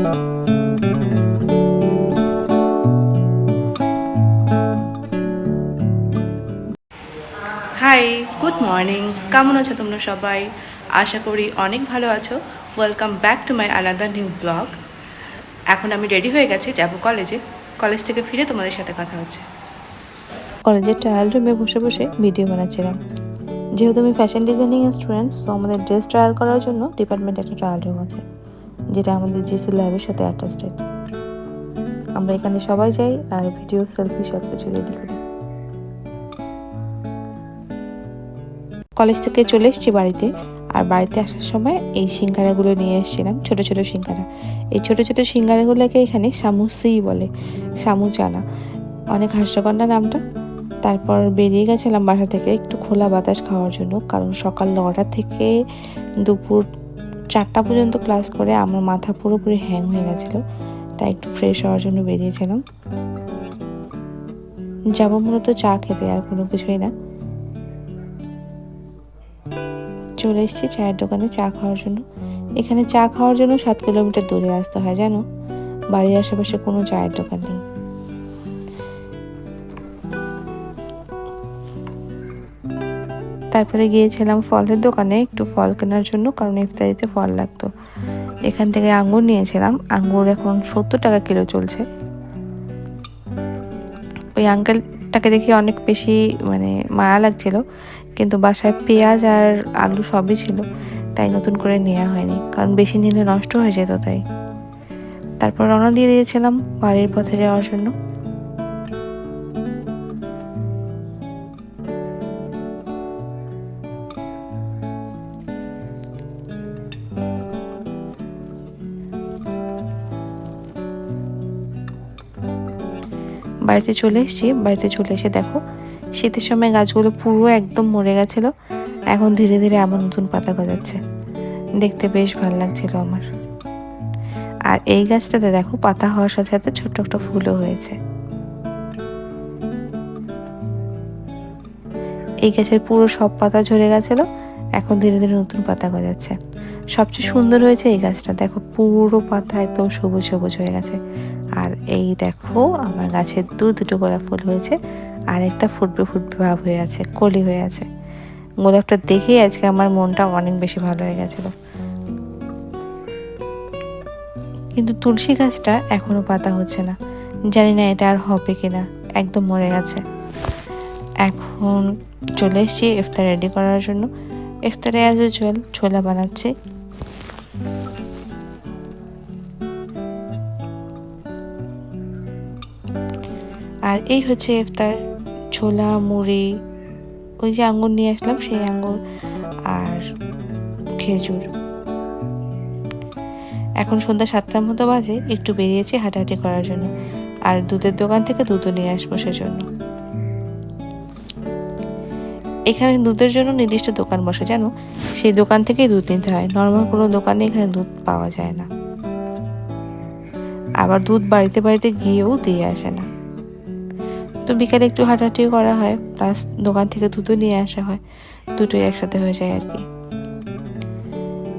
Hi good morning কেমন আছো তোমরা সবাই? আশা করি অনেক ভালো আছো। ওয়েলকাম ব্যাক টু মাই আলাদা নিউ ব্লগ এখন আমি রেডি হয়ে গেছি, যাব কলেজে কলেজ থেকে ফিরে তোমাদের সাথে কথা হচ্ছে। কলেজের ট্রায়াল রুমে বসে বসে ভিডিও বানাচ্ছিলাম। যেহেতু আমি ফ্যাশন ডিজাইনিং স্টুডেন্ট সো আমাদের ড্রেস ট্রায়াল করার জন্য ডিপার্টমেন্টে একটা ট্রায়াল রুম আছে। যেটা আমাদের জিসি ল্যাবের সাথে অ্যাটাচড আমরা এখানে সবাই যাই আর ভিডিও সেলফি সব কিছু রেডি করি। কলেজ থেকে চলে এসেছি বাড়িতে আর বাড়িতে আসার সময় এই সিঙ্গারাগুলো নিয়ে এসেছিলাম, ছোট ছোট সিঙ্গারা। এই ছোট ছোট সিঙ্গারাগুলোকে এখানে সামুসি বলে, সামু চানা। অনেক হাস্যকর না নামটা। তারপর বেরিয়ে গেছিলাম বাসা থেকে একটু খোলা বাতাস খাওয়ার জন্য, কারণ সকাল নটা থেকে দুপুর চারটা পর্যন্ত ক্লাস করে আমার মাথা পুরোপুরি হ্যাং হয়ে গেছিল, তাই একটু ফ্রেশ হওয়ার জন্য বেরিয়েছিলাম। যাব মূলত চা খেতে, আর কোনো কিছুই না। চলে এসেছি চায়ের দোকানে চা খাওয়ার জন্য। এখানে চা খাওয়ার জন্য সাত কিলোমিটার দূরে আসতে হয়, জানো? বাড়ির আশেপাশে কোনো চায়ের দোকান নেই। তারপরে গিয়েছিলাম ফলের দোকানে একটু ফল কেনার জন্য, কারণ ইফতারিতে ফল লাগতো। এখান থেকে আঙ্গুর নিয়েছিলাম। আঙ্গুর এখন সত্তর টাকা কিলো চলছে। ওই আঙ্কেলটাকে দেখে অনেক বেশি মানে মায়া লাগছিল, কিন্তু বাসায় পেঁয়াজ আর আলু সবই ছিল, তাই নতুন করে নেওয়া হয়নি, কারণ বেশি নিলে নষ্ট হয়ে যেত তাই। তারপর রওনা দিয়ে দিয়েছিলাম বাড়ির পথে যাওয়ার জন্য। বাড়িতে চলে এসেছি। বাড়িতে চলে এসে দেখো, শীতের সময় গাছগুলো পুরো একদম মরে গেছিল। এখন ধীরে ধীরে আবার নতুন পাতা গজাচ্ছে। দেখতে বেশ ভালো লাগছিল আমার। আর এই গাছটাতে দেখো, পাতা হওয়ার সাথে সাথে ছোট্ট একটা ফুলও হয়েছে। এই গাছের পুরো সব পাতা ঝরে গেছিল, এখন ধীরে ধীরে নতুন পাতা গজাচ্ছে। সবচেয়ে সুন্দর হয়েছে এই গাছটা। দেখো পুরো পাতা একদম সবুজ সবুজ হয়ে গেছে। আর এই দেখো আমার গাছের দু দুটো গোলাপ ফুল হয়েছে। আর একটা ফুটবে ফুটবে ভাব হয়ে আছে কলি হয়ে আছে। গোলাপটা দেখেই আজকে আমার মনটা অনেক বেশি ভালো হয়ে গেছিল। কিন্তু তুলসী গাছটা এখনও পাতা হচ্ছে না। জানি না এটা আর হবে কিনা একদম মরে গেছে। এখন চলে এসেছি ইফতার রেডি করার জন্য। ইফতারে অ্যাজ ইউজুয়াল ছোলা বানাচ্ছি। আর এই হচ্ছে ইফতার। ছোলা, মুড়ি, ওই যে আঙুর নিয়ে আসলাম, সেই আঙুর আর খেজুর। এখন সন্ধ্যা সাতটার মতো বাজে, একটু বেরিয়েছি হাঁটাহাঁটি করার জন্য। আর দুধের দোকান থেকে দুধও নিয়ে আসব সেজন্য। এখানে দুধের জন্য নির্দিষ্ট দোকান বসে, জানো? সেই দোকান থেকেই দুধ নিতে হয়। নর্মাল কোনো দোকানে এখানে দুধ পাওয়া যায় না। আবার দুধ বাড়িতে বাড়িতে গিয়েও দিয়ে আসে না। তো বিকালে একটু হাঁটাহাঁটি করা হয় প্লাস দোকান থেকে দুধও নিয়ে আসা হয়। দুটোই একসাথে হয়ে যায় আর কি।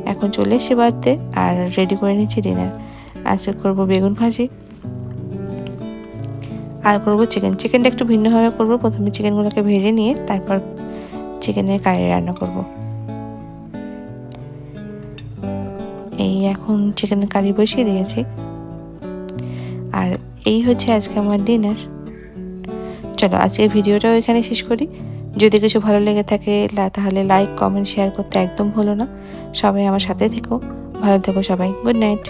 এখন চলে এসে বাড়িতে আর রেডি করে নিচ্ছি ডিনার আজকে করব বেগুন ভাজি। আর করব চিকেন চিকেনটা একটু ভিন্নভাবে করব। প্রথমে চিকেনগুলোকে ভেজে নিয়ে তারপর চিকেনের কারি রান্না করব। এই এখন চিকেনের কারি বসিয়ে দিয়েছি। আর এই হচ্ছে আজকে আমার ডিনার চলো, আজকের ভিডিওটাও এখানে শেষ করি। যদি কিছু ভালো লেগে থাকে তাহলে লাইক কমেন্ট শেয়ার করতে একদম ভুলো না। সবাই আমার সাথে থেকো। ভালো থেকো সবাই। Good night